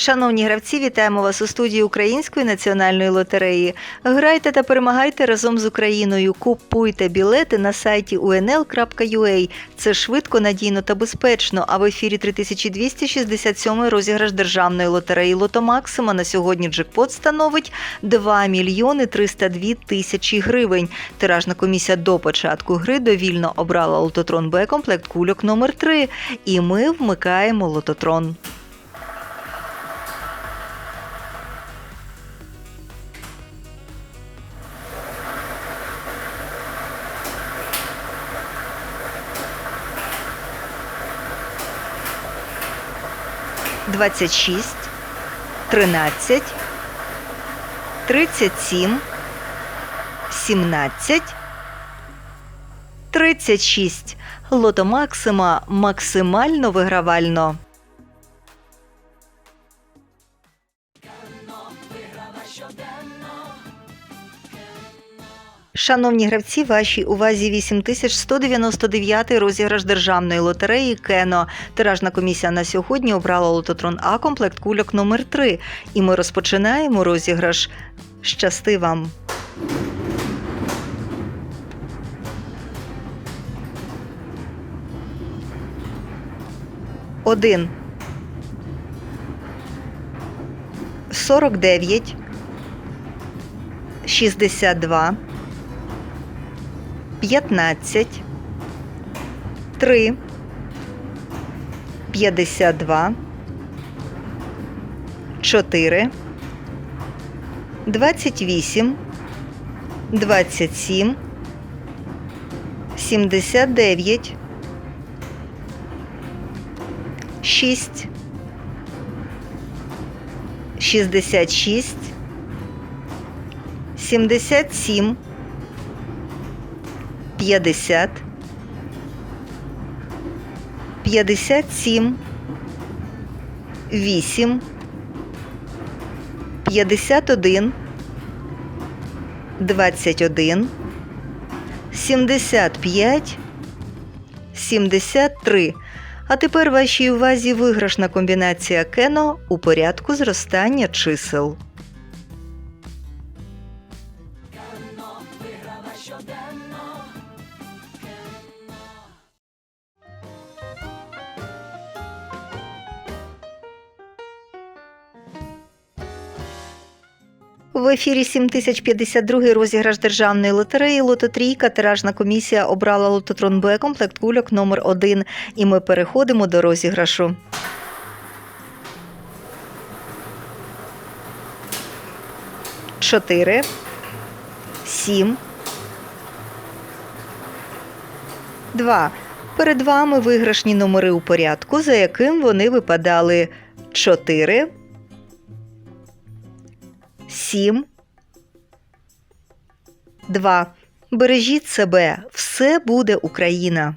Шановні гравці, вітаємо вас у студії Української національної лотереї. Грайте та перемагайте разом з Україною. Купуйте білети на сайті unl.ua. Це швидко, надійно та безпечно. А в ефірі 3267 розіграш державної лотереї Лото Максима на сьогодні джекпот становить 2 мільйони 302 тисячі гривень. Тиражна комісія до початку гри довільно обрала лототрон Б комплект кульок номер 3 І ми вмикаємо лототрон. Двадцять шість, тринадцять, тридцять сім, сімнадцять, тридцять шість. Лото Максима максимально вигравально. Шановні гравці, вашій увазі 8199 розіграш державної лотереї Кено. Тиражна комісія на сьогодні обрала лототрон А комплект кульок номер 3 І ми розпочинаємо розіграш. Щасти вам! Один. 49. 62 15, 3, 52, 4, 28, 27, 79, 6, 66, 77, 50, 57, 8, 51, 21, 75, 73. А тепер вашій увазі виграшна комбінація Кено у порядку зростання чисел. В ефірі 7052 розіграш державної лотереї Лототрійка. Тиражна комісія обрала лототрон Б комплект кульок номер 1 І ми переходимо до розіграшу. Чотири, сім, два. Перед вами виграшні номери у порядку, за яким вони випадали 4, 7, 2. Бережіть себе, все буде Україна.